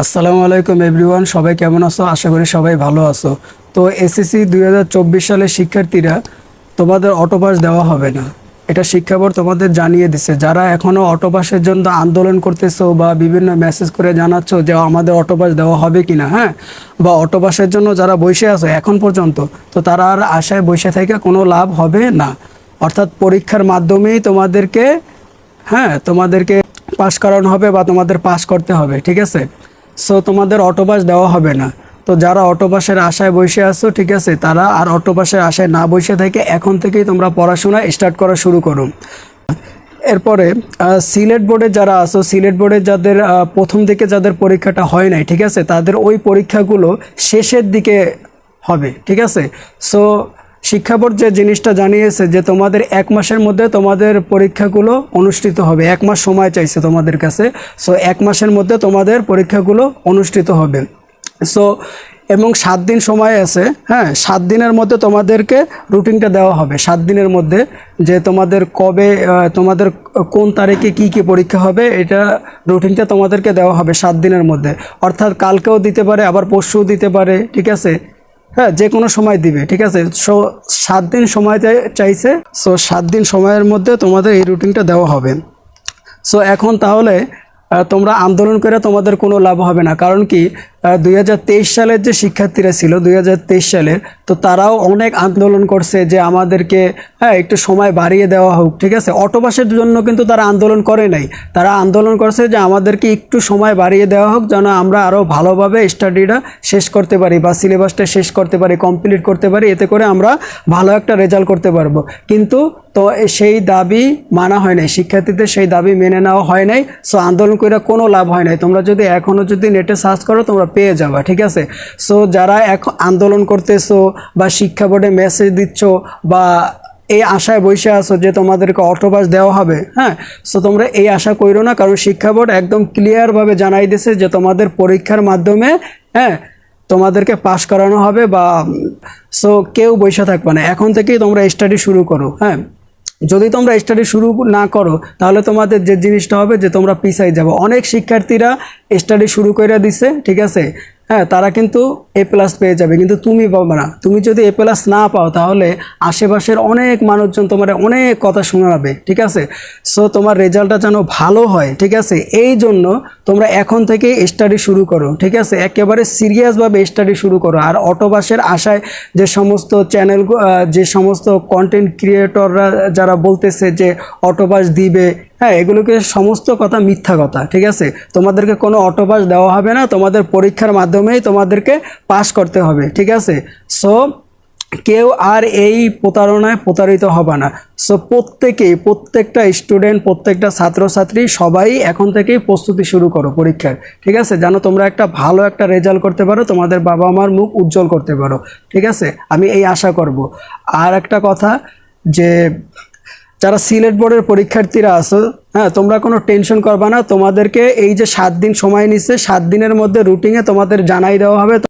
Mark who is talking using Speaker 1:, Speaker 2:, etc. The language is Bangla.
Speaker 1: আসসালামু আলাইকুম এভরিওয়ান, সবাই কেমন আছো? আশা করি সবাই ভালো আছো। তো এসএসসি দুই সালের শিক্ষার্থীরা তোমাদের অটোপাস দেওয়া হবে না। এটা শিক্ষা বোর্ড তোমাদের জানিয়ে দিছে। যারা এখনও অটোপাসের জন্য আন্দোলন করতেছো বা বিভিন্ন মেসেজ করে জানাচ্ছ যে আমাদের অটোপাস দেওয়া হবে কি না হ্যাঁ? বা অটোপাসের জন্য যারা বসে আছো এখন পর্যন্ত, তো তারা আর আশায় বসে থেকে কোনো লাভ হবে না। অর্থাৎ পরীক্ষার মাধ্যমেই তোমাদেরকে হ্যাঁ তোমাদেরকে পাশ করানো হবে বা তোমাদের পাশ করতে হবে, ঠিক আছে? সো তোমাদের অটোপাস দেওয়া হবে না। তো যারা অটোপাসের আশায় বসে আছো, ঠিক আছে, তারা আর অটোপাসের আশায় না বসে থেকে এখন থেকেই তোমরা পড়াশোনা স্টার্ট করা শুরু করো। এরপরে সিলেট বোর্ডে যারা আসো সিলেট বোর্ডে যাদের প্রথম দিকে যাদের পরীক্ষাটা হয় নাই, ঠিক আছে, তাদের ওই পরীক্ষাগুলো শেষের দিকে হবে, ঠিক আছে। সো শিক্ষা বোর্ড যে জিনিসটা জানিয়েছে যে তোমাদের এক মাসের মধ্যে তোমাদের পরীক্ষাগুলো অনুষ্ঠিত হবে। এক মাস সময় চাইছে তোমাদের কাছে। সো এক মাসের মধ্যে তোমাদের পরীক্ষাগুলো অনুষ্ঠিত হবে। সো এবং সাত দিন সময় আছে হ্যাঁ? সাত দিনের মধ্যে তোমাদেরকে রুটিনটা দেওয়া হবে। সাত দিনের মধ্যে যে তোমাদের কবে তোমাদের কোন তারিখে কি কি পরীক্ষা হবে, এটা রুটিনটা তোমাদেরকে দেওয়া হবে সাত দিনের মধ্যে। অর্থাৎ কালকেও দিতে পারে, আবার পরশুও দিতে পারে, ঠিক আছে? হ্যাঁ যে কোনো সময় দিবে, ঠিক আছে? সো সাত দিন সময় চাই- চাইছে সো সাত দিন সময়ের মধ্যে তোমাদের এই রুটিনটা দেওয়া হবে। সো এখন তাহলে তোমরা আন্দোলন করে তোমাদের কোনো লাভ হবে না। কারণ কি দুই হাজার তেইশ সালের যে শিক্ষার্থীরা ছিল, দুই সালের তো তারাও অনেক আন্দোলন করছে যে আমাদেরকে হ্যাঁ একটু সময় বাড়িয়ে দেওয়া হোক, ঠিক আছে? অটোবাসের জন্য কিন্তু তারা আন্দোলন করে নাই। তারা আন্দোলন করছে যে আমাদেরকে একটু সময় বাড়িয়ে দেওয়া হোক, যেন আমরা আরও ভালোভাবে স্টাডিটা শেষ করতে পারি বা সিলেবাসটা শেষ করতে পারি, কমপ্লিট করতে পারি। এতে করে আমরা ভালো একটা রেজাল্ট করতে পারব। কিন্তু তো সেই দাবি মানা হয় নাই। শিক্ষার্থীদের সেই দাবি মেনে নেওয়া হয় নাই। সো আন্দোলন করে কোনো লাভ হয় নাই। তোমরা যদি এখনও যদি নেটে সার্চ করো, তোমরা পেয়ে যাবা, ঠিক আছে? সো যারা এখন আন্দোলন করতেছো বা শিক্ষা বোর্ডে মেসেজ দিচ্ছ বা এই আশায় বসে আছো যে তোমাদেরকে অটোপাস দেওয়া হবে হ্যাঁ? সো তোমরা এই আশা করো না, কারণ শিক্ষা বোর্ড একদম ক্লিয়ারভাবে জানাই দিয়েছে যে তোমাদের পরীক্ষার মাধ্যমে হ্যাঁ তোমাদেরকে পাশ করানো হবে বা সো কেউ বসে থাকবে না। এখন থেকেই তোমরা স্টাডি শুরু করো হ্যাঁ? যদি তোমরা স্টাডি শুরু না করো, তাহলে তোমাদের যে জিনিসটা হবে যে তোমরা পিছাই যাব। অনেক শিক্ষার্থীরা স্টাডি শুরু করে দিছে, ঠিক আছে? হ্যাঁ তারা কিন্তু এ প্লাস পেয়ে যাবে। কিন্তু তুমি পাবে না। তুমি যদি এ প্লাস না পাও, তাহলে আশেপাশের অনেক মানুষজন তোমার অনেক কথা শোনাবে, ঠিক আছে? সো তোমার রেজাল্টটা যেন ভালো হয়, ঠিক আছে? এই জন্য তোমরা এখন থেকে স্টাডি শুরু করো, ঠিক আছে? একেবারে সিরিয়াসভাবে স্টাডি শুরু করো। আর অটোবাসের আশায় যে সমস্ত চ্যানেল যে সমস্ত কন্টেন্ট ক্রিয়েটররা যারা বলতেছে যে অটোবাস দিবে হ্যাঁ এগুলোকে সমস্ত কথা মিথ্যা কথা, ঠিক আছে? তোমাদেরকে কোনো অটোপাস দেওয়া হবে না, তোমাদের পরীক্ষার মাধ্যমেই তোমাদেরকে পাস করতে হবে, ঠিক আছে? সো কেউ আর এই প্রতারণায় প্রতারিত হবে না। সো প্রত্যেকেই, প্রত্যেকটা স্টুডেন্ট প্রত্যেকটা ছাত্রছাত্রী সবাই এখন থেকেই প্রস্তুতি শুরু করো পরীক্ষার। ঠিক আছে? যেন তোমরা একটা ভালো একটা রেজাল্ট করতে পারো, তোমাদের বাবা মার মুখ উজ্জ্বল করতে পারো। ঠিক আছে? আমি এই আশা করব। আর একটা কথা যে, যারা সিলেট বোর্ডের পরীক্ষার্থীরা আছো হ্যাঁ তোমরা কোনো টেনশন করবা না। তোমাদেরকে এই যে সাত দিন সময় নিচ্ছে, সাত দিনের মধ্যে রুটিনে তোমাদের জানাই দেওয়া হবে।